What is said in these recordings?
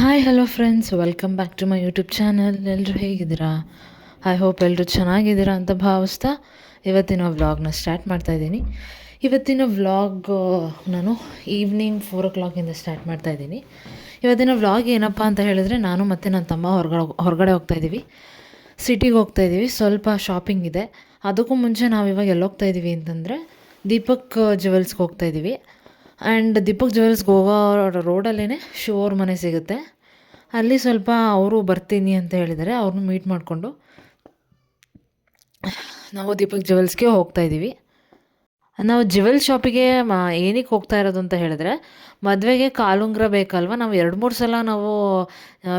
Hi hello friends welcome back to my YouTube channel ಎಲ್ಲರೂ ಹೇಗಿದ್ದೀರಾ? I hope ಎಲ್ಲರೂ ಚೆನ್ನಾಗಿದ್ದೀರಾ ಅಂತ ಭಾವಿಸ್ತಾ ಇವತ್ತಿನ ವ್ಲಾಗ್ನ ಸ್ಟಾರ್ಟ್ ಮಾಡ್ತಾ ಇದ್ದೀನಿ. ಇವತ್ತಿನ ವ್ಲಾಗ್ ನಾನು ಈವ್ನಿಂಗ್ ಫೋರ್ ಓ ಕ್ಲಾಕಿಂದ ಸ್ಟಾರ್ಟ್ ಮಾಡ್ತಾ ಇದ್ದೀನಿ. ಇವತ್ತಿನ ವ್ಲಾಗ್ ಏನಪ್ಪ ಅಂತ ಹೇಳಿದ್ರೆ, ನಾನು ಮತ್ತು ನನ್ನ ತಮ್ಮ ಹೊರಗಡೆ ಹೊರಗಡೆ ಹೋಗ್ತಾ ಇದ್ದೀವಿ. ಸಿಟಿಗೆ ಹೋಗ್ತಾ ಇದ್ದೀವಿ. ಸ್ವಲ್ಪ ಶಾಪಿಂಗ್ ಇದೆ. ಅದಕ್ಕೂ ಮುಂಚೆ ನಾವು ಇವಾಗ ಎಲ್ಲೋಗ್ತಾ ಇದ್ದೀವಿ ಅಂತಂದರೆ, ದೀಪಕ್ ಜುವೆಲ್ಸ್ಗೆ ಹೋಗ್ತಾ ಇದ್ದೀವಿ. ಆ್ಯಂಡ್ ದೀಪಕ್ ಜುವೆಲ್ಸ್ ಹೋಗೋ ರೋಡಲ್ಲೇ ಶಿವ ಅವ್ರ ಮನೆ ಸಿಗುತ್ತೆ. ಅಲ್ಲಿ ಸ್ವಲ್ಪ ಅವರು ಬರ್ತೀನಿ ಅಂತ ಹೇಳಿದ್ದಾರೆ. ಅವ್ರನ್ನ ಮೀಟ್ ಮಾಡಿಕೊಂಡು ನಾವು ದೀಪಕ್ ಜುವೆಲ್ಸ್ಗೆ ಹೋಗ್ತಾ ಇದ್ದೀವಿ. ನಾವು ಜ್ಯುವೆಲ್ ಶಾಪಿಗೆ ಏನಕ್ಕೆ ಹೋಗ್ತಾ ಇರೋದು ಅಂತ ಹೇಳಿದ್ರೆ, ಮದುವೆಗೆ ಕಾಲುಂಗ್ರ ಬೇಕಲ್ವ? ನಾವು ಎರಡು ಮೂರು ಸಲ ನಾವು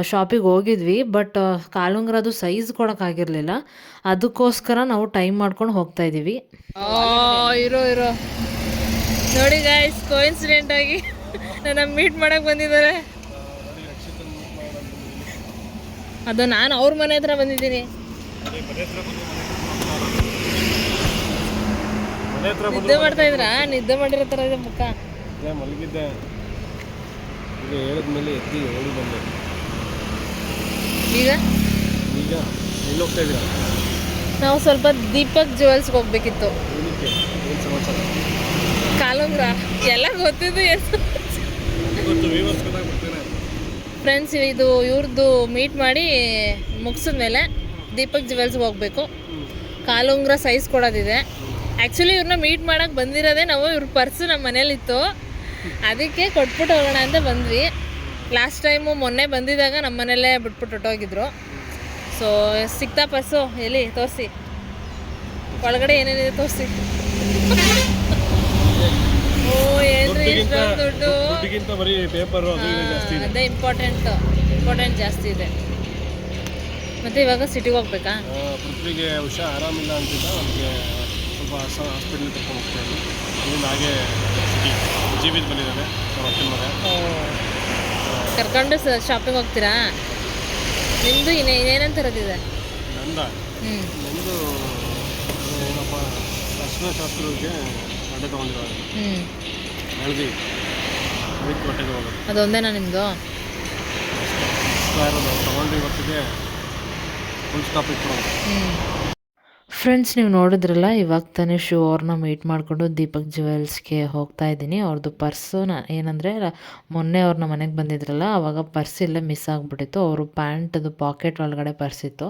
ಶಾಪಿಗೆ ಹೋಗಿದ್ವಿ ಬಟ್ ಕಾಲುಂಗ್ರದ್ದು ಸೈಜ್ ಕೊಡೋಕ್ಕಾಗಿರಲಿಲ್ಲ ಅದಕ್ಕೋಸ್ಕರ ನಾವು ಟೈಮ್ ಮಾಡ್ಕೊಂಡು ಹೋಗ್ತಾ ಇದ್ದೀವಿ. ಇರೋ ಇರೋ. ನೋಡಿ ಗಾಯ್ಸ್ ಕೋಇನ್ಸಿಡೆಂಟ್ ಆಗಿ ನನ್ನ ಮೀಟ್ ಮಾಡಕ್ ಬಂದಿದ್ದಾರೆ. ಅದು ನಾನು ಅವ್ರ ಮನೆ ಹತ್ರ ಬಂದಿದ್ದೀನಿ. ನಿದ್ದೆ ಮಾಡ್ತಾ ಇದ್ರಾ? ನಿದ್ದೆ ಮಾಡಿರೋ ತರ ಇದೆ ಮುಖ. ಮಲಗಿದ್ದೆ. ಈಗ ಹೇಳಿದ್ಮೇಲೆ ಎದ್ದು ಓಡಿ ಬಂದೆ. ಈಗ? ಈಗ ಎಲ್ಲಿ ಹೋಗ್ತಾ ಇದ್ದೀರಾ? ನಾವು ಸ್ವಲ್ಪ ದೀಪಕ್ ಜುವೆಲ್ಸ್ಗೆ ಹೋಗ್ಬೇಕಿತ್ತು. ಕಾಲುಂಗ್ರ ಎಲ್ಲ ಗೊತ್ತಿದ್ದು ಫ್ರೆಂಡ್ಸ್ ಇದು ಇವ್ರದ್ದು ಮೀಟ್ ಮಾಡಿ ಮುಗಿಸಿದ್ಮೇಲೆ ದೀಪಕ್ ಜುವೆಲ್ಸ್ ಹೋಗ್ಬೇಕು. ಕಾಲುಂಗ್ರ ಸೈಜ್ ಕೊಡೋದಿದೆ. ಆ್ಯಕ್ಚುಲಿ ಇವ್ರನ್ನ ಮೀಟ್ ಮಾಡೋಕ್ಕೆ ಬಂದಿರೋದೇ ನಾವು ಇವ್ರ ಪರ್ಸು ನಮ್ಮ ಮನೇಲಿತ್ತು. ಅದಕ್ಕೆ ಕೊಟ್ಬಿಟ್ಟು ಹೋಗೋಣ ಅಂತ ಬಂದ್ವಿ. ಲಾಸ್ಟ್ ಟೈಮು ಮೊನ್ನೆ ಬಂದಿದ್ದಾಗ ನಮ್ಮ ಮನೆಯಲ್ಲೇ ಬಿಟ್ಬಿಟ್ಟು ಹೊಟ್ಟೋಗಿದ್ರು ಸೊ ಸಿಕ್ತಾ ಪರ್ಸು ಎಲ್ಲಿ? ತೋರಿಸಿ. ಒಳಗಡೆ ಏನೇನಿದೆ ತೋರಿಸಿ ಓ ಏನ್ರಿ ಇಷ್ಟೊಂದು ದುಡ್ಡು ದುಡ್ಡಿಗಿಂತ ಬರೀ ಪೇಪರ್ ಅದು ಇಂಪಾರ್ಟೆಂಟ್ ಇಂಪಾರ್ಟೆಂಟ್ ಜಾಸ್ತಿ ಇದೆ. ಮತ್ತೆ ಇವಾಗ ಸಿಟಿಗೆ ಹೋಗ್ಬೇಕಾ? ಪೃಥ್ವಿಗೆ ಹುಷಾ ಆರಾಮಿಲ್ಲ ಅಂತಿದ್ದ ನಮಗೆ ಸ್ವಲ್ಪ ಹಾಸ್ಪಿಟ್ಲಿಗೆ ತಗೊಂಡು ಹೋಗ್ತಾ ಇದ್ವಿ ಇನ್ನು ಹಾಗೆ ಸಿಟಿ ಜೀವಿತ್ ಬಂದಿದ್ದಾನೆ ನಮ್ಮ ಅಕ್ಕನ ಮಗ. ಕರ್ಕೊಂಡು ಶಾಪಿಂಗ್ ಹೋಗ್ತೀರಾ? ನಿಮ್ಮದು ಇನ್ನೇ ಇನ್ನೇನಂತ ತರೋದಿದೆ ನಂದ? ನಂದು ಏನಪ್ಪ ಅರ್ಶಿನ ಶಾಸ್ತ್ರಕ್ಕೆ ತೊಗೊಂಡಿರೋದು. ಹ್ಞೂ ಹಳದಿ. ಅದಕ್ಕೆ ಬಟ್ಟೆಗೆ ಹೋಗೋದು. ಅದೊಂದೇನಾ ನಿಮ್ಮದು ಇರೋದು. ತೊಗೊಂಡು ಇವತ್ತಿಗೆ ಫುಲ್ ಸ್ಟಾಪ್ ಹ್ಞೂ ಫ್ರೆಂಡ್ಸ್ ನೀವು ನೋಡಿದ್ರಲ್ಲ ಇವಾಗ ತಾನೇ ಶೂ ಅವ್ರನ್ನ ಮೀಟ್ ಮಾಡಿಕೊಂಡು ದೀಪಕ್ ಜುವೆಲ್ಸ್ಗೆ ಹೋಗ್ತಾ ಇದ್ದೀನಿ. ಅವ್ರದ್ದು ಪರ್ಸು ನ ಏನಂದರೆ ಮೊನ್ನೆ ಅವ್ರನ್ನ ಮನೆಗೆ ಬಂದಿದ್ರಲ್ಲ ಆವಾಗ ಪರ್ಸ್ ಇಲ್ಲೇ ಮಿಸ್ ಆಗಿಬಿಟ್ಟಿತ್ತು. ಅವರು ಪ್ಯಾಂಟದು ಪಾಕೆಟ್ ಒಳಗಡೆ ಪರ್ಸಿತ್ತು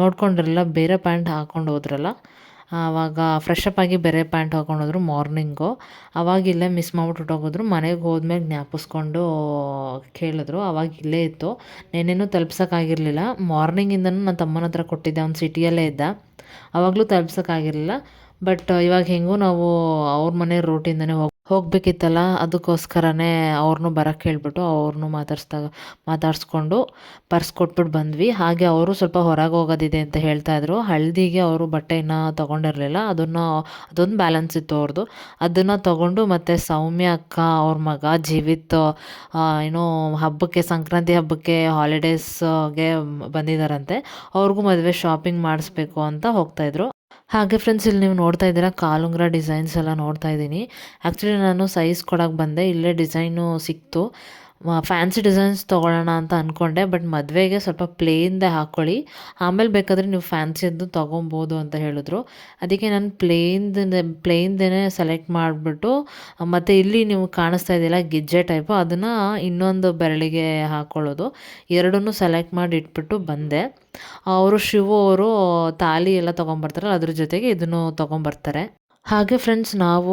ನೋಡ್ಕೊಂಡಿರಲ್ಲ ಬೇರೆ ಪ್ಯಾಂಟ್ ಹಾಕ್ಕೊಂಡು ಹೋದ್ರಲ್ಲ ಆವಾಗ ಫ್ರೆಶ್ ಅಪ್ ಆಗಿ ಬೇರೆ ಪ್ಯಾಂಟ್ ಹಾಕೊಂಡು ಹೋದ್ರು ಮಾರ್ನಿಂಗು ಅವಾಗ ಇಲ್ಲೇ ಮಿಸ್ ಮಾಡ್ಬಿಟ್ಟು ಹೋಗಿದ್ರು. ಮನೆಗೆ ಹೋದ್ಮೇಲೆ ಜ್ಞಾಪಿಸ್ಕೊಂಡು ಕೇಳಿದ್ರು. ಅವಾಗ ಇಲ್ಲೇ ಇತ್ತು. ನೆನ್ನೆನೂ ತಲುಪ್ಸೋಕ್ಕಾಗಿರಲಿಲ್ಲ. ಮಾರ್ನಿಂಗಿಂದನೂ ನನ್ನ ತಮ್ಮನ ಹತ್ರ ಕೊಟ್ಟಿದ್ದೆ. ಅವ್ನು ಸಿಟಿಯಲ್ಲೇ ಇದ್ದ. ಆವಾಗಲೂ ತಲುಪ್ಸೋಕ್ಕಾಗಿರಲಿಲ್ಲ. ಬಟ್ ಇವಾಗ ಹೆಂಗೂ ನಾವು ಅವ್ರ ಮನೆ ರೂಟಿಂದನೇ ಹೋಗಿ ಹೋಗ್ಬೇಕಿತ್ತಲ್ಲ, ಅದಕ್ಕೋಸ್ಕರನೇ ಅವ್ರನ್ನೂ ಬರೋಕ್ಕೆ ಹೇಳ್ಬಿಟ್ಟು ಅವ್ರನ್ನೂ ಮಾತಾಡಿಸ್ದಾಗ ಮಾತಾಡಿಸ್ಕೊಂಡು ಪರ್ಸ್ ಕೊಟ್ಬಿಟ್ಟು ಬಂದ್ವಿ. ಹಾಗೆ ಅವರು ಸ್ವಲ್ಪ ಹೊರಗೆ ಹೋಗೋದಿದೆ ಅಂತ ಹೇಳ್ತಾ ಇದ್ರು. ಹಳದಿಗೆ ಅವರು ಬಟ್ಟೆಯನ್ನು ತೊಗೊಂಡಿರಲಿಲ್ಲ. ಅದನ್ನು, ಅದೊಂದು ಬ್ಯಾಲೆನ್ಸ್ ಇತ್ತು ಅವ್ರದ್ದು ಅದನ್ನು ತೊಗೊಂಡು ಮತ್ತು ಸೌಮ್ಯ ಅಕ್ಕ, ಅವ್ರ ಮಗ ಜೀವಿತ್ ಏನೋ ಹಬ್ಬಕ್ಕೆ, ಸಂಕ್ರಾಂತಿ ಹಬ್ಬಕ್ಕೆ ಹಾಲಿಡೇಸ್ಗೆ ಬಂದಿದ್ದಾರಂತೆ ಅವ್ರಿಗೂ ಮದುವೆ ಶಾಪಿಂಗ್ ಮಾಡಿಸ್ಬೇಕು ಅಂತ ಹೋಗ್ತಾಯಿದ್ರು ಹಾಗೆ ಫ್ರೆಂಡ್ಸ್ ಇಲ್ಲಿ ನೀವು ನೋಡ್ತಾ ಇದ್ದೀರಾ ಕಾಲುಂಗ್ರ ಡಿಸೈನ್ಸ್ ಎಲ್ಲ ನೋಡ್ತಾ ಇದ್ದೀನಿ. ಆ್ಯಕ್ಚುಲಿ ನಾನು ಸೈಜ್ ಕೊಡೋಕೆ ಬಂದೆ, ಇಲ್ಲೇ ಡಿಸೈನು ಸಿಕ್ತು. ಫ್ಯಾನ್ಸಿ ಡಿಸೈನ್ಸ್ ತೊಗೊಳ್ಳೋಣ ಅಂತ ಅಂದ್ಕೊಂಡೆ ಬಟ್ ಮದುವೆಗೆ ಸ್ವಲ್ಪ ಪ್ಲೇನ್ದೇ ಹಾಕ್ಕೊಳ್ಳಿ ಆಮೇಲೆ ಬೇಕಾದರೆ ನೀವು ಫ್ಯಾನ್ಸಿದ್ದು ತೊಗೊಬೋದು ಅಂತ ಹೇಳಿದ್ರು. ಅದಕ್ಕೆ ನಾನು ಪ್ಲೇನ್ದೇ ಪ್ಲೇನ್ದೇ ಸೆಲೆಕ್ಟ್ ಮಾಡಿಬಿಟ್ಟು, ಮತ್ತು ಇಲ್ಲಿ ನೀವು ಕಾಣಿಸ್ತಾ ಇದೆಯಲ್ಲ ಗಿಜ್ಜೆ ಟೈಪು ಅದನ್ನು ಇನ್ನೊಂದು ಬೆರಳಿಗೆ ಹಾಕ್ಕೊಳ್ಳೋದು ಎರಡನ್ನೂ ಸೆಲೆಕ್ಟ್ ಮಾಡಿ ಇಟ್ಬಿಟ್ಟು ಬಂದೆ. ಅವರು, ಶಿವು ಅವರು ತಾಲಿ ಎಲ್ಲ ತೊಗೊಂಬರ್ತಾರಲ್ಲ, ಅದ್ರ ಜೊತೆಗೆ ಇದನ್ನು ತೊಗೊಂಬರ್ತಾರೆ. ಹಾಗೆ ಫ್ರೆಂಡ್ಸ್ ನಾವು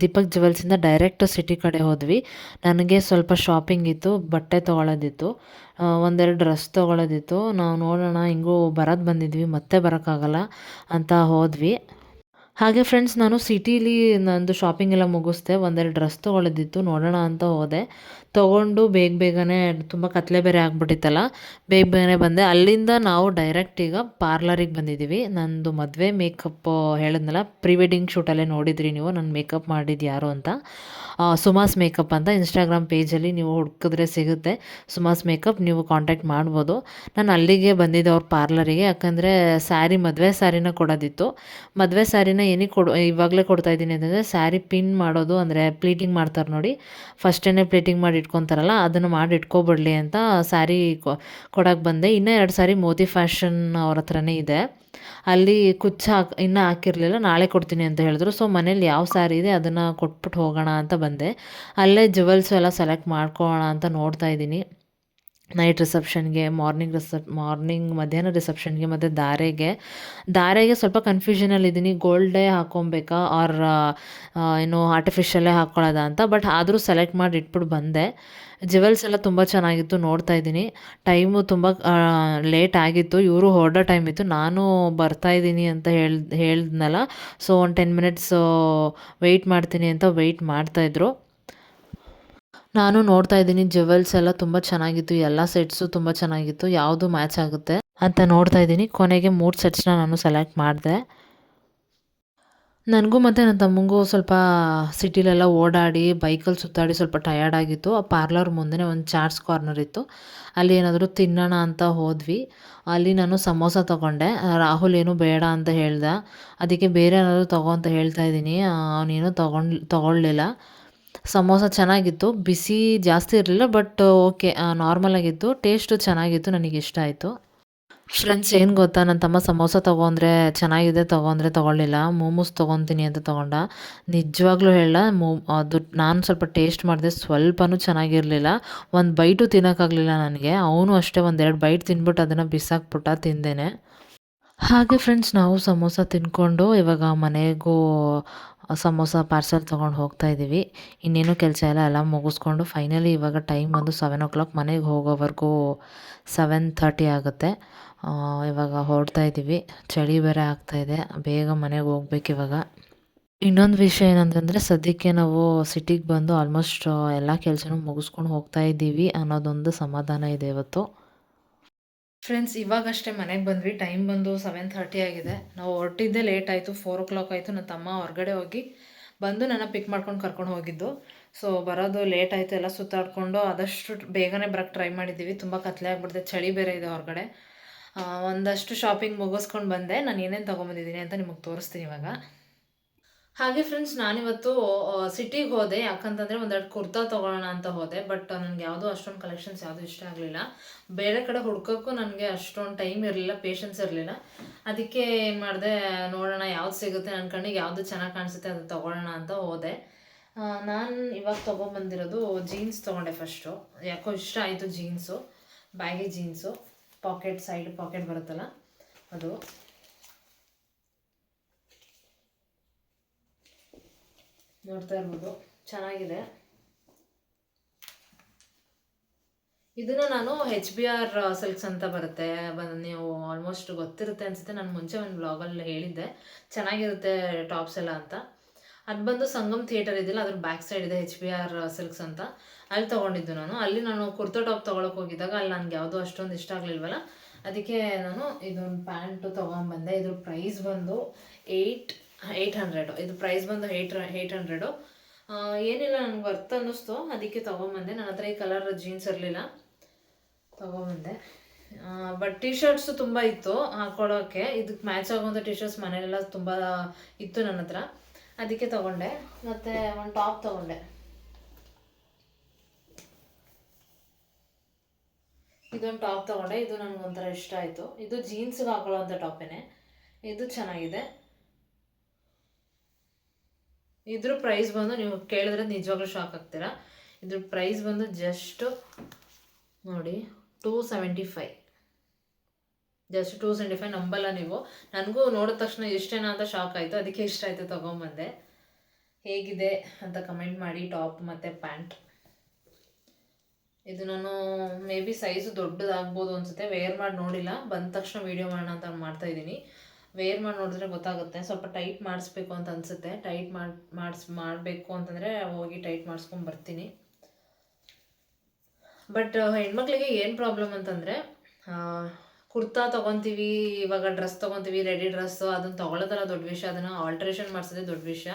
ದೀಪಕ್ ಜುವೆಲ್ಸಿಂದ ಡೈರೆಕ್ಟ್ ಸಿಟಿ ಕಡೆ ಹೋದ್ವಿ. ನನಗೆ ಸ್ವಲ್ಪ ಶಾಪಿಂಗ್ ಇತ್ತು, ಬಟ್ಟೆ ತೊಗೊಳೋದಿತ್ತು ಒಂದೆರಡು ಡ್ರೆಸ್ ತೊಗೊಳೋದಿತ್ತು. ನಾವು ನೋಡೋಣ, ಹಿಂಗೂ ಬರೋದು ಬಂದಿದ್ವಿ, ಮತ್ತೆ ಬರೋಕ್ಕಾಗಲ್ಲ ಅಂತ ಹೋದ್ವಿ. ಹಾಗೆ ಫ್ರೆಂಡ್ಸ್ ನಾನು ಸಿಟೀಲಿ ನಂದು ಶಾಪಿಂಗ್ ಎಲ್ಲ ಮುಗಿಸ್ದೆ, ಒಂದೆರಡು ಡ್ರೆಸ್ ತೊಗೊಳೋದಿತ್ತು, ನೋಡೋಣ ಅಂತ ಹೋದೆ. ತೊಗೊಂಡು ಬೇಗ ಬೇಗನೆ ತುಂಬ ಕತ್ತಲೆ ಬೇರೆ ಆಗಿಬಿಟ್ಟಿತ್ತಲ್ಲ, ಬೇಗ ಬೇಗನೆ ಬಂದೆ. ಅಲ್ಲಿಂದ ನಾವು ಡೈರೆಕ್ಟ್ ಈಗ ಪಾರ್ಲರಿಗೆ ಬಂದಿದ್ದೀವಿ ನಂದು ಮದುವೆ ಮೇಕಪ್ ಹೇಳಿದ್ನಲ್ಲ ಪ್ರೀ ವೆಡ್ಡಿಂಗ್ ಶೂಟಲ್ಲೇ ನೋಡಿದ್ರಿ ನೀವು, ನಾನು ಮೇಕಪ್ ಮಾಡಿದ್ದು ಯಾರು ಅಂತ. ಸುಮಾಸ್ ಮೇಕಪ್ ಅಂತ ಇನ್ಸ್ಟಾಗ್ರಾಮ್ ಪೇಜಲ್ಲಿ ನೀವು ಹುಡುಕಿದ್ರೆ ಸಿಗುತ್ತೆ. ಸುಮಾಸ್ ಮೇಕಪ್ ನೀವು ಕಾಂಟ್ಯಾಕ್ಟ್ ಮಾಡ್ಬೋದು. ನಾನು ಅಲ್ಲಿಗೆ ಬಂದಿದ್ದೆ ಅವ್ರ ಪಾರ್ಲರಿಗೆ ಯಾಕಂದರೆ ಸ್ಯಾರಿ ಮದುವೆ ಸ್ಯಾರಿನ ಕೊಡೋದಿತ್ತು. ಮದುವೆ ಸ್ಯಾರಿನ ಏನಕ್ಕೆ ಕೊಡು, ಇವಾಗಲೇ ಕೊಡ್ತಾ ಇದ್ದೀನಿ ಅಂತಂದರೆ ಸ್ಯಾರಿ ಪಿನ್ ಮಾಡೋದು, ಅಂದರೆ ಪ್ಲೀಟಿಂಗ್ ಮಾಡ್ತಾರೆ ನೋಡಿ. ಫಸ್ಟೇ ಪ್ಲೀಟಿಂಗ್ ಮಾಡಿ ಇಟ್ಕೊತಾರಲ್ಲ, ಅದನ್ನು ಮಾಡಿ ಇಟ್ಕೊಬಿಡಲಿ ಅಂತ ಸ್ಯಾರಿ ಕೊಡೋಕೆ ಬಂದೆ. ಇನ್ನೂ ಎರಡು ಸಾರಿ ಮೋದಿ ಫ್ಯಾಷನ್ ಅವ್ರ ಹತ್ರನೇ ಇದೆ. ಅಲ್ಲಿ ಕುಚ್ಚ ಹಾಕಿ, ಇನ್ನೂ ಹಾಕಿರಲಿಲ್ಲ, ನಾಳೆ ಕೊಡ್ತೀನಿ ಅಂತ ಹೇಳಿದ್ರು. ಸೊ, ಮನೇಲಿ ಯಾವ ಸ್ಯಾರಿ ಇದೆ ಅದನ್ನು ಕೊಟ್ಬಿಟ್ಟು ಹೋಗೋಣ ಅಂತ ಬಂದೆ. ಅಲ್ಲೇ ಜುವೆಲ್ಸು ಎಲ್ಲ ಸೆಲೆಕ್ಟ್ ಮಾಡ್ಕೊಳ್ಳೋಣ ಅಂತ ನೋಡ್ತಾ ಇದ್ದೀನಿ. ನೈಟ್ ರಿಸೆಪ್ಷನ್ಗೆ, ಮಾರ್ನಿಂಗ್ ರಿಸೆಪ್ ಮಾರ್ನಿಂಗ್ ಮಧ್ಯಾಹ್ನ ರಿಸೆಪ್ಷನ್ಗೆ, ಮತ್ತು ಧಾರೆಗೆ ಧಾರೆಗೆ ಸ್ವಲ್ಪ ಕನ್ಫ್ಯೂಷನಲ್ಲಿದ್ದೀನಿ ಗೋಲ್ಡೇ ಹಾಕ್ಕೊಬೇಕಾ ಆರ್ ಏನು ಆರ್ಟಿಫಿಷಿಯಲ್ಲೇ ಹಾಕ್ಕೊಳ್ಳೋದ ಅಂತ. ಬಟ್ ಆದರೂ ಸೆಲೆಕ್ಟ್ ಮಾಡಿ ಇಟ್ಬಿಟ್ಟು ಬಂದೆ. ಜುವೆಲ್ಸ್ ಎಲ್ಲ ತುಂಬ ಚೆನ್ನಾಗಿತ್ತು, ನೋಡ್ತಾ ಇದ್ದೀನಿ. ಟೈಮು ತುಂಬ ಲೇಟ್ ಆಗಿತ್ತು. ಇವರು ಹೊರಡೋ ಟೈಮ್ ಇತ್ತು. ನಾನು ಬರ್ತಾ ಇದ್ದೀನಿ ಅಂತ ಹೇಳ್, ಹೇಳಿದ್ನಲ್ಲ. ಸೊ ಒಂದು ಟೆನ್ ಮಿನಿಟ್ಸು ವೆಯ್ಟ್ ಮಾಡ್ತೀನಿ ಅಂತ ವೆಯ್ಟ್ ಮಾಡ್ತಾಯಿದ್ರು ನಾನು ನೋಡ್ತಾ ಇದ್ದೀನಿ ಜುವೆಲ್ಸ್ ಎಲ್ಲ ತುಂಬ ಚೆನ್ನಾಗಿತ್ತು, ಎಲ್ಲ ಸೆಟ್ಸು ತುಂಬ ಚೆನ್ನಾಗಿತ್ತು, ಯಾವುದು ಮ್ಯಾಚ್ ಆಗುತ್ತೆ ಅಂತ ನೋಡ್ತಾ ಇದ್ದೀನಿ. ಕೊನೆಗೆ ಮೂರು ಸೆಟ್ಸ್ನ ನಾನು ಸೆಲೆಕ್ಟ್ ಮಾಡಿದೆ. ನನಗೂ ಮತ್ತು ನನ್ನ ತಮ್ಮಂಗೂ ಸ್ವಲ್ಪ ಸಿಟಿಲೆಲ್ಲ ಓಡಾಡಿ ಬೈಕಲ್ಲಿ ಸುತ್ತಾಡಿ ಸ್ವಲ್ಪ ಟಯರ್ಡ್ ಆಗಿತ್ತು. ಆ ಪಾರ್ಲರ್ ಮುಂದೆ ಒಂದು ಚಾಟ್ಸ್ ಕಾರ್ನರ್ ಇತ್ತು. ಅಲ್ಲಿ ಏನಾದರೂ ತಿನ್ನೋಣ ಅಂತ ಹೋದ್ವಿ. ಅಲ್ಲಿ ನಾನು ಸಮೋಸ ತೊಗೊಂಡೆ. ರಾಹುಲ್, ಏನು ಬೇಡ ಅಂತ ಹೇಳ್ದ. ಅದಕ್ಕೆ ಬೇರೆ ಏನಾದರೂ ತಗೋ ಅಂತ ಹೇಳ್ತಾ ಇದ್ದೀನಿ. ಅವನೇನು ತೊಗೊಂಡು, ತೊಗೊಳ್ಳಿಲ್ಲ. ಸಮೋಸ ಚೆನ್ನಾಗಿತ್ತು, ಬಿಸಿ ಜಾಸ್ತಿ ಇರಲಿಲ್ಲ ಬಟ್ ಓಕೆ ನಾರ್ಮಲಾಗಿತ್ತು ಟೇಸ್ಟು ಚೆನ್ನಾಗಿತ್ತು, ನನಗೆ ಇಷ್ಟ ಆಯಿತು. ಫ್ರೆಂಡ್ಸ್ ಏನು ಗೊತ್ತಾ? ನನ್ನ ತಮ್ಮ ಸಮೋಸ ತೊಗೊಂಡ್ರೆ ಚೆನ್ನಾಗಿದೆ, ತೊಗೊಂಡ್ರೆ ತೊಗೊಳ್ಳಿಲ್ಲ ಮೋಮೋಸ್ ತೊಗೊತೀನಿ ಅಂತ ತೊಗೊಂಡ. ನಿಜವಾಗ್ಲೂ ಹೇಳ ಅದು ನಾನು ಸ್ವಲ್ಪ ಟೇಸ್ಟ್ ಮಾಡಿದೆ, ಸ್ವಲ್ಪನೂ ಚೆನ್ನಾಗಿರಲಿಲ್ಲ. ಒಂದು ಬೈಟು ತಿನ್ನೋಕ್ಕಾಗಲಿಲ್ಲ ನನಗೆ, ಅವನು ಅಷ್ಟೇ ಒಂದೆರಡು ಬೈಟ್ ತಿನ್ಬಿಟ್ಟು ಅದನ್ನು ಬಿಸಾಕ್ಬಿಟ್ಟ ತಿಂದೇನೆ. ಹಾಗೆ ಫ್ರೆಂಡ್ಸ್ ನಾವು ಸಮೋಸ ತಿನ್ಕೊಂಡು ಇವಾಗ ಮನೆಗೂ ಸಮೋಸ ಪಾರ್ಸೆಲ್ ತೊಗೊಂಡು ಹೋಗ್ತಾ ಇದ್ದೀವಿ ಇನ್ನೇನು ಕೆಲಸ ಎಲ್ಲ ಎಲ್ಲ ಮುಗಿಸ್ಕೊಂಡು ಫೈನಲಿ ಇವಾಗ ಟೈಮ್ ಬಂದು ಸೆವೆನ್ ಓ ಕ್ಲಾಕ್ ಮನೆಗೆ ಹೋಗೋವರೆಗೂ ಸೆವೆನ್ ಥರ್ಟಿ ಆಗುತ್ತೆ. ಇವಾಗ ಹೊರಡ್ತಾ ಇದ್ದೀವಿ ಚಳಿ ಬೇರೆ ಆಗ್ತಾಯಿದೆ ಬೇಗ ಮನೆಗೆ ಹೋಗ್ಬೇಕು ಇವಾಗ. ಇನ್ನೊಂದು ವಿಷಯ ಏನಂತಂದರೆ ಸದ್ಯಕ್ಕೆ ನಾವು ಸಿಟಿಗೆ ಬಂದು ಆಲ್ಮೋಸ್ಟ್ ಎಲ್ಲ ಕೆಲಸನೂ ಮುಗಿಸ್ಕೊಂಡು ಹೋಗ್ತಾ ಇದ್ದೀವಿ ಅನ್ನೋದೊಂದು ಸಮಾಧಾನ ಇದೆ ಇವತ್ತು. ಫ್ರೆಂಡ್ಸ್ ಇವಾಗಷ್ಟೇ ಮನೆಗೆ ಬಂದ್ವಿ. ಟೈಮ್ ಬಂದು ಸೆವೆನ್ ಥರ್ಟಿ ಆಗಿದೆ. ನಾವು ಹೊರಟಿದ್ದೆ ಲೇಟ್ ಆಯಿತು ಫೋರ್ ಓ ಕ್ಲಾಕ್ ಆಯಿತು. ನನ್ನ ತಮ್ಮ ಹೊರಗಡೆ ಹೋಗಿ ಬಂದು ನನ್ನ ಪಿಕ್ ಮಾಡ್ಕೊಂಡು ಕರ್ಕೊಂಡು ಹೋಗಿದ್ದು. ಸೊ ಬರೋದು ಲೇಟ್ ಆಯಿತು. ಎಲ್ಲ ಸುತ್ತಾಡಿಕೊಂಡು ಆದಷ್ಟು ಬೇಗನೆ ಬರೋಕ್ಕೆ ಟ್ರೈ ಮಾಡಿದ್ದೀವಿ. ತುಂಬ ಕತ್ಲೆ ಆಗಿಬಿಡ್ದೆ. ಚಳಿ ಬೇರೆ ಇದೆ ಹೊರಗಡೆ. ಒಂದಷ್ಟು ಶಾಪಿಂಗ್ ಮುಗಿಸ್ಕೊಂಡು ಬಂದೆ. ನಾನು ಏನೇನು ತೊಗೊಂಬಂದಿದ್ದೀನಿ ಅಂತ ನಿಮಗೆ ತೋರಿಸ್ತೀನಿ ಇವಾಗ. ಹಾಗೆ ಫ್ರೆಂಡ್ಸ್ ನಾನಿವತ್ತು ಸಿಟಿಗೆ ಹೋದೆ. ಯಾಕಂತಂದರೆ ಒಂದೆರಡು ಕುರ್ತಾ ತೊಗೊಳ್ಳೋಣ ಅಂತ ಹೋದೆ. ಬಟ್ ನನಗೆ ಯಾವುದೂ ಅಷ್ಟೊಂದು ಕಲೆಕ್ಷನ್ಸ್ ಯಾವುದೂ ಇಷ್ಟ ಆಗಲಿಲ್ಲ. ಬೇರೆ ಕಡೆ ಹುಡ್ಕೋಕ್ಕೂ ನನಗೆ ಅಷ್ಟೊಂದು ಟೈಮ್ ಇರಲಿಲ್ಲ ಪೇಷನ್ಸ್ ಇರಲಿಲ್ಲ. ಅದಕ್ಕೆ ಏನು ಮಾಡಿದೆ, ನೋಡೋಣ ಯಾವ್ದು ಸಿಗುತ್ತೆ ನನ್ನ ಕಣ್ಣಿಗೆ, ಯಾವುದು ಚೆನ್ನಾಗಿ ಕಾಣಿಸುತ್ತೆ ಅದು ತೊಗೊಳ್ಳೋಣ ಅಂತ ಹೋದೆ. ನಾನು ಇವಾಗ ತೊಗೊಂಬಂದಿರೋದು ಜೀನ್ಸ್ ತೊಗೊಂಡೆ ಫಸ್ಟು ಯಾಕೋ ಇಷ್ಟ ಆಯಿತು jeans baggy jeans pocket side pocket ಬರುತ್ತಲ್ಲ ಅದು. ನೋಡ್ತಾ ಇರ್ಬೋದು. ಚೆನ್ನಾಗಿದೆ. ಇದನ್ನ ನಾನು ಹೆಚ್ ಬಿ ಆರ್ ಸಿಲ್ಕ್ಸ್ ಅಂತ ಬರುತ್ತೆ. ನೀವು ಆಲ್ಮೋಸ್ಟ್ ಗೊತ್ತಿರುತ್ತೆ ಅನ್ಸುತ್ತೆ. ನಾನು ಮುಂಚೆ ಒಂದು ಬ್ಲಾಗಲ್ಲಿ ಹೇಳಿದ್ದೆ. ಚೆನ್ನಾಗಿರುತ್ತೆ ಟಾಪ್ಸ್ ಎಲ್ಲ ಅಂತ. ಅದು ಬಂದು ಸಂಗಮ್ ಥಿಯೇಟರ್ ಇದಿಲ್ಲ ಅದ್ರ ಬ್ಯಾಕ್ ಸೈಡ್ ಇದೆ ಹೆಚ್ ಬಿ ಆರ್ ಸಿಲ್ಕ್ಸ್ ಅಂತ. ಅಲ್ಲಿ ತೊಗೊಂಡಿದ್ದು ನಾನು. ಅಲ್ಲಿ ನಾನು ಕುರ್ತಾ ಟಾಪ್ ತೊಗೊಳಕ್ಕೆ ಹೋಗಿದ್ದಾಗ ಅಲ್ಲಿ ನನಗೆ ಯಾವುದೂ ಅಷ್ಟೊಂದು ಇಷ್ಟ ಆಗಲಿಲ್ವಲ್ಲ? ಅದಕ್ಕೆ ನಾನು ಇದೊಂದು ಪ್ಯಾಂಟು ತೊಗೊಂಬಂದೆ. ಇದ್ರ ಪ್ರೈಸ್ ಬಂದು ಏಯ್ಟ್ ಏಯ್ಟ್ ಹಂಡ್ರೆಡು ಇದು ಪ್ರೈಸ್ ಬಂದು ಏಯ್ಟ್ ಏಯ್ಟ್ ಹಂಡ್ರೆಡು ಏನಿಲ್ಲ ನನಗೆ ವರ್ತ್ ಅನ್ನಿಸ್ತು. ಅದಕ್ಕೆ ತೊಗೊಂಬಂದೆ. ನನ್ನ ಹತ್ರ ಈ ಕಲರ್ ಜೀನ್ಸ್ ಇರಲಿಲ್ಲ. ತೊಗೊಂಬಂದೆ. ಬಟ್ ಟಿ ಶರ್ಟ್ಸು ತುಂಬ ಇತ್ತು ಹಾಕೊಳ್ಳೋಕ್ಕೆ ಇದಕ್ಕೆ ಮ್ಯಾಚ್ ಆಗುವಂಥ ಟಿ ಶರ್ಟ್ಸ್ ಮನೇಲೆಲ್ಲ ತುಂಬ ಇತ್ತು ನನ್ನ ಹತ್ರ. ಅದಕ್ಕೆ ತೊಗೊಂಡೆ. ಮತ್ತು ಒಂದು ಟಾಪ್ ತೊಗೊಂಡೆ. ಇದೊಂದು ಟಾಪ್ ತೊಗೊಂಡೆ. ಇದು ನನಗೆ ಒಂಥರ ಇಷ್ಟ ಆಯಿತು. ಇದು ಜೀನ್ಸ್ಗೆ ಹಾಕೊಳ್ಳೋವಂಥ ಟಾಪೇನೆ ಇದು ಚೆನ್ನಾಗಿದೆ. ಇದ್ರ ಪ್ರೈಸ್ ಬಂದು ನೀವು ಕೇಳಿದ್ರೆ ನಿಜವಾಗ್ಲೂ ಶಾಕ್ ಆಗ್ತೀರಾ. ಇದ್ರ ಪ್ರೈಸ್ ಬಂದು ಜಸ್ಟ್ ನೋಡಿ two seventy five just two seventy five ನಂಬಲ್ಲ ನೀವು. ನನಗೂ ನೋಡಿದ ತಕ್ಷಣ ಇಷ್ಟೇನಾ ಅಂತ ಶಾಕ್ ಆಯಿತು. ಅದಕ್ಕೆ ಇಷ್ಟ ಆಯಿತು ತೊಗೊಂಬಂದೆ. ಹೇಗಿದೆ ಅಂತ ಕಮೆಂಟ್ ಮಾಡಿ ಟಾಪ್ ಮತ್ತು ಪ್ಯಾಂಟ್ ಇದು ನಾನು ಮೇ ಬಿ ಸೈಜು ದೊಡ್ಡದಾಗ್ಬೋದು ಅನ್ಸುತ್ತೆ. ವೇರ್ ಮಾಡಿ ನೋಡಿಲ್ಲ. ಬಂದ ತಕ್ಷಣ ವೀಡಿಯೋ ಮಾಡೋಣ ಅಂತ ಮಾಡ್ತಾ ಇದ್ದೀನಿ. ವೇರ್ ಮಾಡಿ ನೋಡಿದ್ರೆ ಗೊತ್ತಾಗುತ್ತೆ. ಸ್ವಲ್ಪ ಟೈಟ್ ಮಾಡಿಸ್ಬೇಕು ಅಂತ ಅನಿಸುತ್ತೆ. ಟೈಟ್ ಮಾಡಿ, ಮಾಡಿಸ್, ಮಾಡಬೇಕು ಅಂತಂದರೆ ಹೋಗಿ ಟೈಟ್ ಮಾಡಿಸ್ಕೊಂಡು ಬರ್ತೀನಿ. ಬಟ್ ಹೆಣ್ಮಕ್ಳಿಗೆ ಏನು ಪ್ರಾಬ್ಲಮ್ ಅಂತಂದರೆ ಕುರ್ತಾ ತೊಗೊತೀವಿ, ಇವಾಗ ಡ್ರೆಸ್ ತೊಗೊತೀವಿ ರೆಡಿ ಡ್ರೆಸ್ಸು ಅದನ್ನು ತೊಗೊಳೋದಲ್ಲ ದೊಡ್ಡ ವಿಷಯ. ಅದನ್ನು ಆಲ್ಟ್ರೇಷನ್ ಮಾಡಿಸೋದೇ ದೊಡ್ಡ ವಿಷಯ.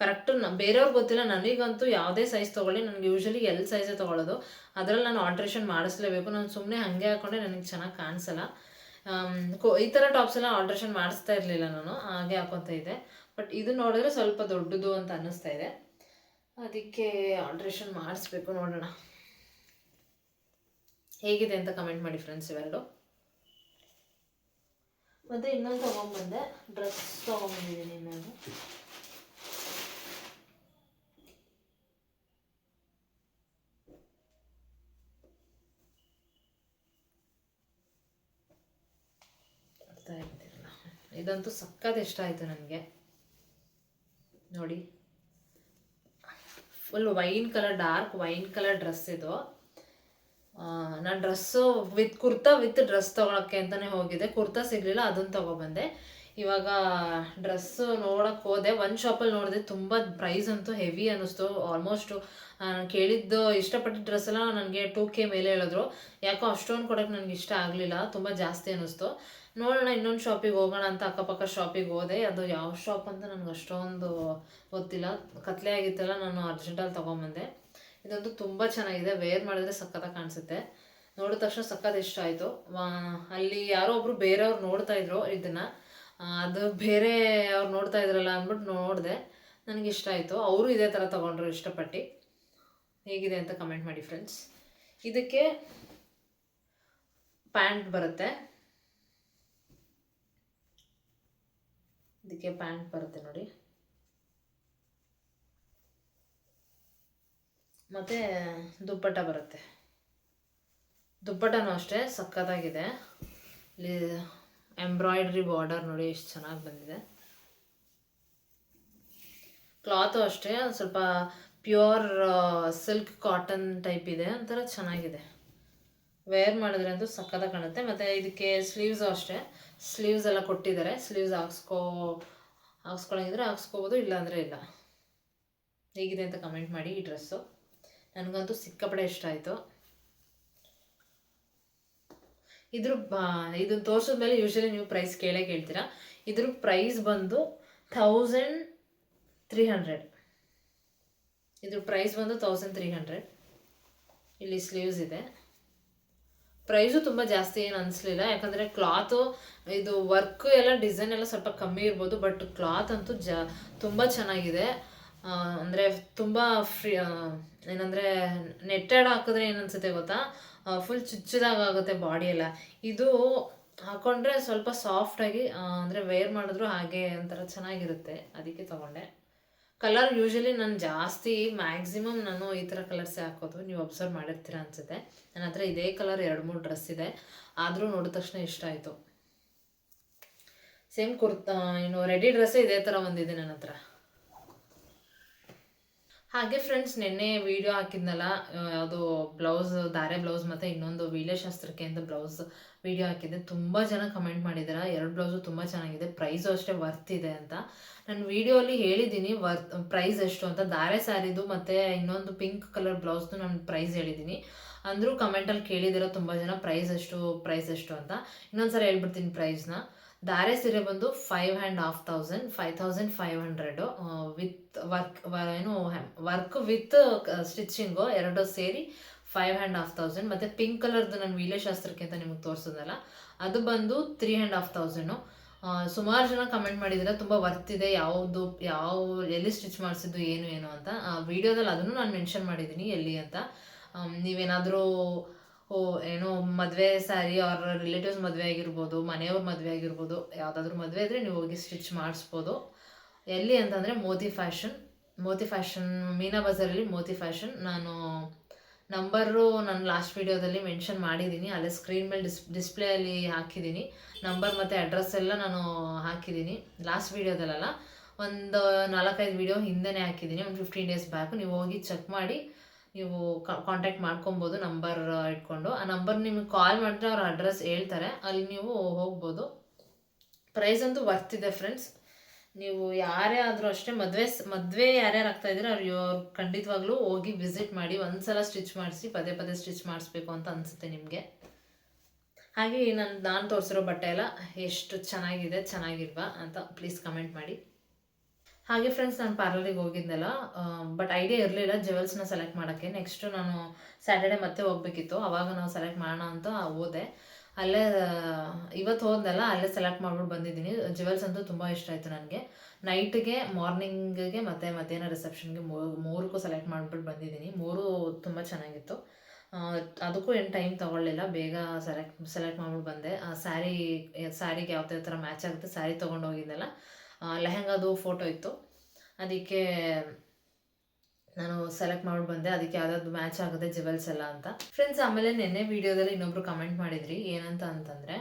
ಕರೆಕ್ಟು ನ ಬೇರೆಯವ್ರಿಗೆ ಗೊತ್ತಿಲ್ಲ. ನನಗಂತೂ ಯಾವುದೇ ಸೈಜ್ ತೊಗೊಳ್ಳಿ. ನನಗೆ ಯೂಶ್ವಲಿ ಎಲ್ ಸೈಜೇ ತೊಗೊಳ್ಳೋದು ಅದರಲ್ಲಿ ನಾನು ಆಲ್ಟ್ರೇಷನ್ ಮಾಡಿಸ್ಲೇಬೇಕು. ನಾನು ಸುಮ್ಮನೆ ಹಾಗೆ ಹಾಕೊಂಡ್ರೆ ನನಗೆ ಚೆನ್ನಾಗಿ ಕಾಣಿಸಲ್ಲ. ಈ ಥರ ಟಾಪ್ಸ್ ಎಲ್ಲ ಆಲ್ಟ್ರೇಷನ್ ಮಾಡಿಸ್ತಾ ಇರಲಿಲ್ಲ ನಾನು, ಹಾಗೆ ಹಾಕೋತ ಇದ್ದೆ. ಬಟ್ ಇದು ನೋಡಿದ್ರೆ ಸ್ವಲ್ಪ ದೊಡ್ಡದು ಅಂತ ಅನ್ನಿಸ್ತಾ ಇದೆ. ಅದಕ್ಕೆ ಆಲ್ಟ್ರೇಷನ್ ಮಾಡಿಸ್ಬೇಕು ನೋಡೋಣ. ಹೇಗಿದೆ ಅಂತ ಕಮೆಂಟ್ ಮಾಡಿ ಫ್ರೆಂಡ್ಸ್ ಇವೆರಡು. ಮತ್ತು ಇನ್ನೊಂದು ತೊಗೊಂಬಂದೆ ಡ್ರೆಸ್ ತೊಗೊಂಬಂದಿದ್ದೀನಿ ಇನ್ನೊಂದು ಅರ್ಥ ಆಗ್ತಿರಲ್ಲ ಇದಂತೂ ಸಕ್ಕತ್ ಇಷ್ಟ ಆಯಿತು ನನಗೆ. ನೋಡಿ. Full wine colour dark wine colour dress ಇದು. ನಾನು dress with kurta with dress ತೊಗೊಳಕ್ಕೆ ಅಂತಲೇ ಹೋಗಿದ್ದೆ ಕುರ್ತಾ ಸಿಗಲಿಲ್ಲ ಅದನ್ನು ತೊಗೊಬಂದೆ. ಇವಾಗ ಡ್ರೆಸ್ಸು ನೋಡೋಕೆ ಹೋದೆ. ಒಂದು ಶಾಪಲ್ಲಿ ನೋಡಿದೆ, ತುಂಬ ಪ್ರೈಸ್ ಅಂತೂ ಹೆವಿ ಅನ್ನಿಸ್ತು. ಆಲ್ಮೋಸ್ಟು ನಾನು ಕೇಳಿದ್ದು ಇಷ್ಟಪಟ್ಟಿದ್ದ ಡ್ರೆಸ್ ಎಲ್ಲ ನನಗೆ ಟೂ ಕೆ ಮೇಲೆ ಹೇಳಿದ್ರು. ಯಾಕೋ ಅಷ್ಟೊಂದು ಕೊಡೋಕೆ ನನಗೆ ಇಷ್ಟ ಆಗಲಿಲ್ಲ, ತುಂಬ ಜಾಸ್ತಿ ಅನ್ನಿಸ್ತು. ನೋಡೋಣ, ಇನ್ನೊಂದು ಶಾಪಿಗೆ ಹೋಗೋಣ ಅಂತ ಅಕ್ಕಪಕ್ಕ ಶಾಪಿಗೆ ಹೋದೆ. ಅದು ಯಾವ ಶಾಪ್ ಅಂತ ನನಗೆ ಅಷ್ಟೊಂದು ಗೊತ್ತಿಲ್ಲ. ಕತ್ಲೆ ಆಗಿತ್ತಲ್ಲ, ನಾನು ಅರ್ಜೆಂಟಲ್ಲಿ ತೊಗೊಂಬಂದೆ. ಇದಂತೂ ತುಂಬ ಚೆನ್ನಾಗಿದೆ. ವೇರ್ ಮಾಡಿದ್ರೆ ಸಖತ್ತಾಗಿ ಕಾಣಿಸುತ್ತೆ. ನೋಡಿದ ತಕ್ಷಣ ಸಖತ್ ಇಷ್ಟ ಆಯಿತು. ಅಲ್ಲಿ ಯಾರೋ ಒಬ್ರು ಬೇರೆಯವ್ರು ನೋಡ್ತಾ ಇದ್ರು ಇದನ್ನ. ಅದು ಬೇರೆ ಅವ್ರು ನೋಡ್ತಾ ಇದ್ರಲ್ಲ ಅಂದ್ಬಿಟ್ಟು ನೋಡಿದೆ. ನನಗೆ ಇಷ್ಟ ಆಯಿತು. ಅವರು ಇದೇ ಥರ ತೊಗೊಂಡ್ರು ಇಷ್ಟಪಟ್ಟು. ಹೇಗಿದೆ ಅಂತ ಕಮೆಂಟ್ ಮಾಡಿ ಫ್ರೆಂಡ್ಸ್ ಇದಕ್ಕೆ ಪ್ಯಾಂಟ್ ಬರುತ್ತೆ. ಇದಕ್ಕೆ ಪ್ಯಾಂಟ್ ಬರುತ್ತೆ ನೋಡಿ. ಮತ್ತು ದುಪ್ಪಟ್ಟ ಬರುತ್ತೆ. ದುಪ್ಪಟ್ಟನೂ ಅಷ್ಟೇ ಸಕ್ಕತ್ತಾಗಿದೆ ಇಲ್ಲಿ ಎಂಬ್ರಾಯ್ಡ್ರಿ ಬಾರ್ಡರ್ ನೋಡಿ ಎಷ್ಟು ಚೆನ್ನಾಗಿ ಬಂದಿದೆ. ಕ್ಲಾತು ಅಷ್ಟೇ ಸ್ವಲ್ಪ ಪ್ಯೂರ್ ಸಿಲ್ಕ್ ಕಾಟನ್ ಟೈಪ್ ಇದೆ, ಒಂಥರ ಚೆನ್ನಾಗಿದೆ. ವೇರ್ ಮಾಡಿದ್ರೆ ಅಂತೂ ಸಕ್ಕದ ಕಾಣುತ್ತೆ. ಮತ್ತು ಇದಕ್ಕೆ ಸ್ಲೀವ್ಸು ಅಷ್ಟೇ. ಸ್ಲೀವ್ಸ್ ಎಲ್ಲ ಕೊಟ್ಟಿದ್ದಾರೆ. ಸ್ಲೀವ್ಸ್ ಹಾಕ್ಸ್ಕೋ, ಹಾಕ್ಸ್ಕೊಳಂಗಿದ್ರೆ ಹಾಕ್ಸ್ಕೋಬೋದು, ಇಲ್ಲಾಂದರೆ ಇಲ್ಲ. ಹೇಗಿದೆ ಅಂತ ಕಮೆಂಟ್ ಮಾಡಿ ಈ ಡ್ರೆಸ್ಸು ನನಗಂತೂ ಸಿಕ್ಕಾಪಡೆ ಇಷ್ಟ ಆಯಿತು. ಇದ್ರ ಇದನ್ನ ತೋರಿಸಿದ ಮೇಲೆ ಯೂಶ್ವಲಿ ನೀವು ಪ್ರೈಸ್ ಕೇಳೇ ಕೇಳ್ತೀರಾ. ಇದ್ರ ಪ್ರೈಸ್ ಬಂದು ಥೌಸಂಡ್ ತ್ರೀ ಹಂಡ್ರೆಡ್ ಇದ್ರ ಪ್ರೈಸ್ ಬಂದು ತೌಸಂಡ್ ತ್ರೀ ಹಂಡ್ರೆಡ್ ಇಲ್ಲಿ ಸ್ಲೀವ್ಸ್ ಇದೆ. ಪ್ರೈಸು ತುಂಬ ಜಾಸ್ತಿ ಏನು ಅನಿಸ್ಲಿಲ್ಲ, ಯಾಕಂದರೆ ಕ್ಲಾತು ಇದು ವರ್ಕ್ ಎಲ್ಲ ಡಿಸೈನ್ ಎಲ್ಲ ಸ್ವಲ್ಪ ಕಮ್ಮಿ ಇರ್ಬೋದು ಬಟ್ ಕ್ಲಾತ್ ಅಂತೂ ಜ, ತುಂಬ ಚೆನ್ನಾಗಿದೆ. ಅಂದರೆ ತುಂಬ ಫ್ರೀ ಏನಂದರೆ ನೆಟ್ಟೆಡ್ ಹಾಕಿದ್ರೆ ಏನು ಅನಿಸುತ್ತೆ ಗೊತ್ತಾ? ಫುಲ್ ಚುಚ್ಚಿದಾಗುತ್ತೆ ಬಾಡಿ ಎಲ್ಲ. ಇದು ಹಾಕೊಂಡ್ರೆ ಸ್ವಲ್ಪ ಸಾಫ್ಟಾಗಿ ಅಂದರೆ ವೇರ್ ಮಾಡಿದ್ರು ಹಾಗೆ ಒಂಥರ ಚೆನ್ನಾಗಿರುತ್ತೆ. ಅದಕ್ಕೆ ತಗೊಂಡೆ. ಕಲರ್ ಯೂಶಲಿ ನಾನು ಜಾಸ್ತಿ ಮ್ಯಾಕ್ಸಿಮಮ್ ನಾನು ಈ ಥರ ಕಲರ್ಸೇ ಹಾಕೋದು. ನೀವು ಅಬ್ಸರ್ವ್ ಮಾಡಿರ್ತೀರ ಅನ್ಸುತ್ತೆ. ನನ್ನ ಹತ್ರ ಇದೇ ಕಲರ್ ಎರಡು, ಮೂರು ಡ್ರೆಸ್ ಇದೆ. ಆದರೂ ನೋಡಿದ ತಕ್ಷಣ ಇಷ್ಟ ಆಯಿತು. ಸೇಮ್ ಕುರ್ತಾ, ಇನ್ನು ರೆಡಿ ಡ್ರೆಸ್ಸೇ ಇದೇ ಥರ ಒಂದಿದೆ ನನ್ನ ಹತ್ರ. ಹಾಗೆ ಫ್ರೆಂಡ್ಸ್ ನಿನ್ನೆ ವಿಡಿಯೋ ಹಾಕಿದ್ನಲ್ಲ ಅದು ಬ್ಲೌಸ್ ಧಾರೆ ಬ್ಲೌಸ್ ಮತ್ತು ಇನ್ನೊಂದು ವೀಳ್ಯಶಾಸ್ತ್ರಕ್ಕೆ ಅಂತ ಬ್ಲೌಸ್ ವಿಡಿಯೋ ಹಾಕಿದ್ದೆ. ತುಂಬ ಜನ ಕಮೆಂಟ್ ಮಾಡಿದ್ದಾರೆ ಎರಡು ಬ್ಲೌಸು ತುಂಬ ಚೆನ್ನಾಗಿದೆ ಪ್ರೈಸು ಅಷ್ಟೇ ವರ್ತ್ ಇದೆ ಅಂತ. ನಾನು ವಿಡಿಯೋಲಿ ಹೇಳಿದ್ದೀನಿ ವರ್ತ್ ಪ್ರೈಸ್ ಎಷ್ಟು ಅಂತ. ಧಾರೆ ಸ್ಯಾರಿದು ಮತ್ತು ಇನ್ನೊಂದು ಪಿಂಕ್ ಕಲರ್ ಬ್ಲೌಸ್ದು ನಾನು ಪ್ರೈಸ್ ಹೇಳಿದ್ದೀನಿ. ಅಂದರೂ ಕಮೆಂಟಲ್ಲಿ ಕೇಳಿದಿರೋ ತುಂಬ ಜನ ಪ್ರೈಸ್ ಎಷ್ಟು ಪ್ರೈಸ್ ಎಷ್ಟು ಅಂತ. ಇನ್ನೊಂದ್ಸಲ ಹೇಳ್ಬಿಡ್ತೀನಿ ಪ್ರೈಸ್ನ ದಾರೆ ಸೀರೆ ಬಂದು five and half thousand five thousand five hundred with work ಏನು ವರ್ಕ್ ವಿತ್ ಸ್ಟಿಚಿಂಗು ಎರಡು ಸೇರಿ ಫೈವ್ ಆ್ಯಂಡ್ ಹಾಫ್ ತೌಸಂಡ್ ಮತ್ತು ಪಿಂಕ್ ಕಲರ್ದು ನಾನು ವೀಳ್ಯಶಾಸ್ತ್ರಕ್ಕೆ ಅಂತ ನಿಮಗೆ ತೋರಿಸೋದಲ್ಲ, ಅದು ಬಂದು ತ್ರೀ ಆ್ಯಂಡ್ ಹಾಫ್ ತೌಸಂಡು ಸುಮಾರು ಜನ ಕಮೆಂಟ್ ಮಾಡಿದ್ರೆ ತುಂಬ ವರ್ತ್ ಇದೆ, ಯಾವುದು, ಯಾವ, ಎಲ್ಲಿ ಸ್ಟಿಚ್ ಮಾಡಿಸಿದ್ದು ಏನು ಏನು ಅಂತ. ವಿಡಿಯೋದಲ್ಲಿ ಅದನ್ನು ನಾನು ಮೆನ್ಷನ್ ಮಾಡಿದ್ದೀನಿ ಎಲ್ಲಿ ಅಂತ. ನೀವೇನಾದರೂ ಓ ಏನೋ ಮದುವೆ ಸ್ಯಾರಿ ಅವ್ರ ರಿಲೇಟಿವ್ಸ್ ಮದುವೆ ಆಗಿರ್ಬೋದು, ಮನೆಯವ್ರ ಮದುವೆ ಆಗಿರ್ಬೋದು, ಯಾವುದಾದ್ರೂ ಮದುವೆ ಇದ್ದರೆ ನೀವು ಹೋಗಿ ಸ್ಟಿಚ್ ಮಾಡಿಸ್ಬೋದು. ಎಲ್ಲಿ ಅಂತಂದರೆ ಮೋದಿ ಫ್ಯಾಷನ್ ಮೋತಿ ಫ್ಯಾಷನ್ ಮೀನಾ ಬಜಾರಲ್ಲಿ ಮೋತಿ ಫ್ಯಾಷನ್ ನಾನು ನಂಬರು ನಾನು ಲಾಸ್ಟ್ ವೀಡಿಯೋದಲ್ಲಿ ಮೆನ್ಷನ್ ಮಾಡಿದ್ದೀನಿ ಅಲ್ಲೇ ಸ್ಕ್ರೀನ್ ಮೇಲೆ ಡಿಸ್ ಡಿಸ್ಪ್ಲೇಯಲ್ಲಿ ಹಾಕಿದ್ದೀನಿ ನಂಬರ್ ಮತ್ತು ಅಡ್ರೆಸ್ ಎಲ್ಲ ನಾನು ಹಾಕಿದ್ದೀನಿ ಲಾಸ್ಟ್ ವೀಡಿಯೋದಲ್ಲ ಒಂದು ನಾಲ್ಕೈದು ವೀಡಿಯೋ ಹಿಂದೆನೇ ಹಾಕಿದ್ದೀನಿ ಒಂದು ಫಿಫ್ಟೀನ್ ಡೇಸ್ ಬ್ಯಾಕು ನೀವು ಹೋಗಿ ಚೆಕ್ ಮಾಡಿ. ನೀವು ಕಾಂಟ್ಯಾಕ್ಟ್ ಮಾಡ್ಕೊಬೋದು ನಂಬರ್ ಇಟ್ಕೊಂಡು. ಆ ನಂಬರ್ ನಿಮಗೆ ಕಾಲ್ ಮಾಡಿದ್ರೆ ಅವ್ರ ಅಡ್ರೆಸ್ ಹೇಳ್ತಾರೆ. ಅಲ್ಲಿ ನೀವು ಹೋಗ್ಬೋದು. ಪ್ರೈಸ್ ಅಂತೂ ವರ್ತ್ ಇದೆ ಫ್ರೆಂಡ್ಸ್ ನೀವು ಯಾರೇ ಆದರೂ ಅಷ್ಟೇ, ಮದುವೆ ಮದುವೆ ಯಾರ್ಯಾರು ಆಗ್ತಾ ಇದ್ರೆ ಅವ್ರು ಇವ್ರು ಖಂಡಿತವಾಗ್ಲೂ ಹೋಗಿ ವಿಸಿಟ್ ಮಾಡಿ, ಒಂದ್ಸಲ ಸ್ಟಿಚ್ ಮಾಡಿಸಿ, ಪದೇ ಪದೇ ಸ್ಟಿಚ್ ಮಾಡಿಸ್ಬೇಕು ಅಂತ ಅನಿಸುತ್ತೆ ನಿಮಗೆ. ಹಾಗೆ ನಾನು ನಾನು ತೋರಿಸಿರೋ ಬಟ್ಟೆ ಎಲ್ಲ ಎಷ್ಟು ಚೆನ್ನಾಗಿದೆ, ಚೆನ್ನಾಗಿಲ್ವಾ ಅಂತ ಪ್ಲೀಸ್ ಕಮೆಂಟ್ ಮಾಡಿ. ಹಾಗೆ ಫ್ರೆಂಡ್ಸ್ ನಾನು ಪಾರ್ಲರಿಗೆ ಹೋಗಿದ್ದೆಲ್ಲ ಬಟ್ ಐಡಿಯಾ ಇರಲಿಲ್ಲ ಜುವೆಲ್ಸ್ನ ಸೆಲೆಕ್ಟ್ ಮಾಡೋಕ್ಕೆ. ನೆಕ್ಸ್ಟ್ ನಾನು ಸ್ಯಾಟರ್ಡೆ ಮತ್ತೆ ಹೋಗ್ಬೇಕಿತ್ತು. ಅವಾಗ ನಾವು ಸೆಲೆಕ್ಟ್ ಮಾಡೋಣ ಅಂತ ಹೋದೆ. ಅಲ್ಲೇ, ಇವತ್ತು ಹೋದ್ನಲ್ಲ, ಅಲ್ಲೇ ಸೆಲೆಕ್ಟ್ ಮಾಡ್ಬಿಟ್ಟು ಬಂದಿದ್ದೀನಿ. ಜುವೆಲ್ಸ್ ಅಂತೂ ತುಂಬ ಇಷ್ಟ ಆಯಿತು ನನಗೆ. ನೈಟ್ಗೆ ಮಾರ್ನಿಂಗ್ಗೆ ಮತ್ತೆ ಮಧ್ಯಾಹ್ನ ರಿಸೆಪ್ಷನ್ಗೆ ಮೂರಕ್ಕೂ ಸೆಲೆಕ್ಟ್ ಮಾಡಿಬಿಟ್ಟು ಬಂದಿದ್ದೀನಿ. ಮೂರು ತುಂಬ ಚೆನ್ನಾಗಿತ್ತು. ಅದಕ್ಕೂ ಏನು ಟೈಮ್ ತೊಗೊಳ್ಳಿಲ್ಲ. ಬೇಗ ಸೆಲೆಕ್ಟ್ ಸೆಲೆಕ್ಟ್ ಮಾಡ್ಬಿಟ್ಟು ಬಂದೆ. ಸ್ಯಾರಿ ಸ್ಯಾರಿಗೆ ಯಾವ ಥರ ಮ್ಯಾಚ್ ಆಗುತ್ತೆ ಸ್ಯಾರಿ ತೊಗೊಂಡು ಹೋಗಿದ್ದೆಲ್ಲ ಲೆಹಂಗಾದು ಫೋಟೋ ಇತ್ತು. ಅದಕ್ಕೆ ನಾನು ಸೆಲೆಕ್ಟ್ ಮಾಡಿ ಬಂದೆ. ಅದಕ್ಕೆ ಯಾವ್ದಾದ್ರು ಮ್ಯಾಚ್ ಆಗುತ್ತೆ ಜುವೆಲ್ಸ್ ಎಲ್ಲ ಅಂತ. ಫ್ರೆಂಡ್ಸ್ ಆಮೇಲೆ ನಿನ್ನೆ ವೀಡಿಯೋದಲ್ಲಿ ಇನ್ನೊಬ್ರು ಕಮೆಂಟ್ ಮಾಡಿದ್ರಿ. ಏನಂತ ಅಂತಂದರೆ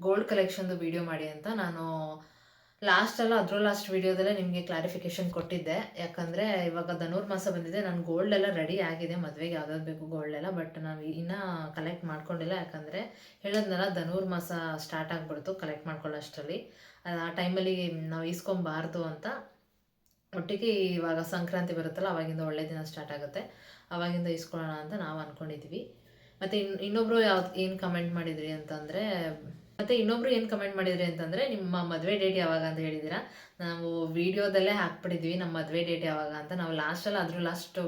ಗೋಲ್ಡ್ ಕಲೆಕ್ಷನ್ದು ವೀಡಿಯೋ ಮಾಡಿ ಅಂತ ನಾನು ಲಾಸ್ಟಲ್ಲ ಅದ್ರ ಲಾಸ್ಟ್ ವೀಡಿಯೋದಲ್ಲೇ ನಿಮಗೆ ಕ್ಲಾರಿಫಿಕೇಶನ್ ಕೊಟ್ಟಿದ್ದೆ. ಯಾಕಂದರೆ ಇವಾಗ ಧನೂರ್ ಮಾಸ ಬಂದಿದೆ. ನಾನು ಗೋಲ್ಡ್ ಎಲ್ಲ ರೆಡಿ ಆಗಿದೆ. ಮದುವೆಗೆ ಯಾವ್ದಾದ್ರು ಬೇಕು ಗೋಲ್ಡ್ ಎಲ್ಲ ಬಟ್ ನಾವು ಇನ್ನೂ ಕಲೆಕ್ಟ್ ಮಾಡ್ಕೊಂಡಿಲ್ಲ. ಯಾಕಂದರೆ ಹೇಳೋದ್ನಲ್ಲ, ಧನೂರ್ ಮಾಸ ಸ್ಟಾರ್ಟ್ ಆಗಿಬಿಡ್ತು. ಕಲೆಕ್ಟ್ ಮಾಡ್ಕೊಳ್ಳೋ ಅಷ್ಟರಲ್ಲಿ. ಆ ಟೈಮಲ್ಲಿ ನಾವು ಈಸ್ಕೊಬಾರ್ದು ಅಂತ ಒಟ್ಟಿಗೆ ಇವಾಗ ಸಂಕ್ರಾಂತಿ ಬರುತ್ತಲ್ಲ, ಅವಾಗಿಂದ ಒಳ್ಳೆ ದಿನ ಸ್ಟಾರ್ಟ್ ಆಗುತ್ತೆ. ಅವಾಗಿಂದ ಇಸ್ಕೊಳ್ಳೋಣ ಅಂತ ನಾವು ಅಂದ್ಕೊಂಡಿದ್ವಿ ಮತ್ತು ಇನ್ ಇನ್ನೊಬ್ಬರು ಯಾವ್ದು, ಏನು ಕಮೆಂಟ್ ಮಾಡಿದ್ರಿ ಅಂತಂದರೆ, ಮತ್ತು ಇನ್ನೊಬ್ರು ಏನು ಕಮೆಂಟ್ ಮಾಡಿದ್ರಿ ಅಂತಂದರೆ, ನಿಮ್ಮ ಮದುವೆ ಡೇಟ್ ಯಾವಾಗ ಅಂತ ಹೇಳಿದ್ದೀರಾ ನಾವು ವೀಡಿಯೋದಲ್ಲೇ ಹಾಕ್ಬಿಟ್ಟಿದ್ವಿ, ನಮ್ಮ ಮದುವೆ ಡೇಟ್ ಯಾವಾಗ ಅಂತ. ನಾವು ಲಾಸ್ಟಲ್ಲಿ ಅದ್ರ ಲಾಸ್ಟ್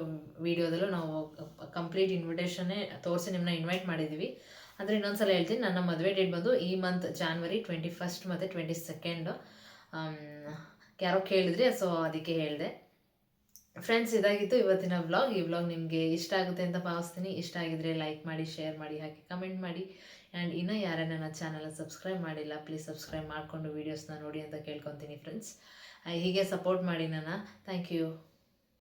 ವೀಡಿಯೋದಲ್ಲೂ ನಾವು ಕಂಪ್ಲೀಟ್ ಇನ್ವಿಟೇಷನ್ನೇ ತೋರಿಸಿ ನಿಮ್ಮನ್ನ ಇನ್ವೈಟ್ ಮಾಡಿದ್ವಿ. ಅಂದರೆ ಇನ್ನೊಂದ್ಸಲ ಹೇಳ್ತೀನಿ, ನನ್ನ ಮದುವೆ ಡೇಟ್ ಬಂದು ಈ ಮಂತ್ ಜಾನ್ವರಿ ಟ್ವೆಂಟಿ ಫಸ್ಟ್ ಮತ್ತು ಟ್ವೆಂಟಿ ಸೆಕೆಂಡು ಯಾರೋ ಕೇಳಿದ್ರಿ ಸೊ ಅದಕ್ಕೆ ಹೇಳಿದೆ. ಫ್ರೆಂಡ್ಸ್ ಇದಾಗಿತ್ತು ಇವತ್ತಿನ ವ್ಲಾಗ್ ಈ ವ್ಲಾಗ್ ನಿಮಗೆ ಇಷ್ಟ ಆಗುತ್ತೆ ಅಂತ ಭಾವಿಸ್ತೀನಿ. ಇಷ್ಟ ಆಗಿದ್ರೆ ಲೈಕ್ ಮಾಡಿ ಶೇರ್ ಮಾಡಿ, ಹಾಗೆ ಕಮೆಂಟ್ ಮಾಡಿ. ಆ್ಯಂಡ್ ಇನ್ನೂ ಯಾರೇ ನನ್ನ ಚಾನಲ್ ಸಬ್ಸ್ಕ್ರೈಬ್ ಮಾಡಿಲ್ಲ ಪ್ಲೀಸ್ ಸಬ್ಸ್ಕ್ರೈಬ್ ಮಾಡಿಕೊಂಡು ವೀಡಿಯೋಸ್ನ ನೋಡಿ ಅಂತ ಕೇಳ್ಕೊತೀನಿ ಫ್ರೆಂಡ್ಸ್ ಹೀಗೆ ಸಪೋರ್ಟ್ ಮಾಡಿ ನನ್ನ. Thank you